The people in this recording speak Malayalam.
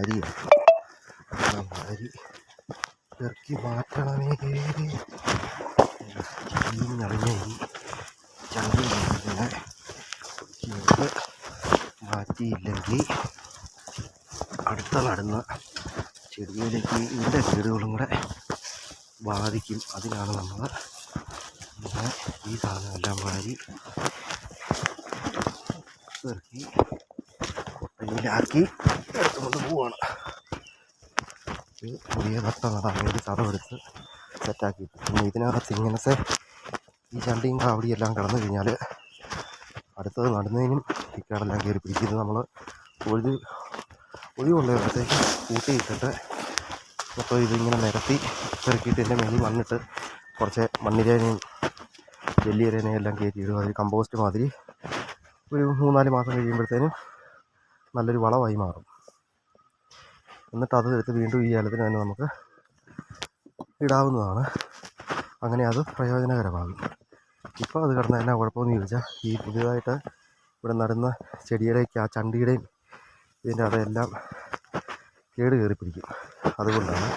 എല്ലാം വാരി ഇറക്കി മാറ്റണമേ ചീഞ്ഞളിഞ്ഞ ഈ മാറ്റിയില്ലെങ്കിൽ അടുത്ത നടുന്ന ചെടിയിലേക്ക് ഇതിന്റെ കേടുകളും കൂടെ ബാധിക്കും. അതിനാണ് നമ്മൾ ഈ സാധനമെല്ലാം വാരി ഇറക്കി കൊട്ടയിലാക്കി എടുത്തുകൊണ്ട് പോവാണ്. ഇത് പുതിയ ഭക്തമാണ് ഒരു തടവെടുത്ത് സെറ്റാക്കി പിന്നെ ഇതിനകത്ത് ഇങ്ങനത്തെ ഈ ചണ്ടിയും കാവടിയും എല്ലാം കടന്നു കഴിഞ്ഞാൽ അടുത്തത് നടുന്നതിനും ഇക്കാടെല്ലാം കേടെല്ലാം കയറി പിടിക്കുന്നത് നമ്മൾ ഒഴി ഒഴിവുള്ളിടത്തേക്ക് കൂട്ടിയിട്ടിട്ട് മൊത്തം ഇതിങ്ങനെ നിരത്തി പെറുക്കിയിട്ട് എന്റെ മേലിൽ മണ്ണിട്ട് കുറച്ച് മണ്ണിരേനയും ജെല്ലിയരേനയും എല്ലാം കയറ്റിയിടുക അതിൽ കമ്പോസ്റ്റ് മാതിരി ഒരു മൂന്നാൽ മാസം കഴിയുമ്പോഴത്തേനും നല്ലൊരു വളമായി മാറും. എന്നിട്ട് അത് എടുത്ത് വീണ്ടും ഈ ഏലത്തിന് തന്നെ നമുക്ക് ഇടാവുന്നതാണ്. അങ്ങനെ അത് പ്രയോജനകരമാകും. ഇപ്പോൾ അത് കിടന്ന എന്നാ കുഴപ്പമെന്ന് ചോദിച്ചാൽ ഈ പുതിയതായിട്ട് ഇവിടെ നടുന്ന ചെടിയുടെയൊക്കെ ആ ചണ്ടിയുടെയും ഇതിന്റെ അതെല്ലാം കേട് കയറി പിടിക്കും അതുകൊണ്ടാണ്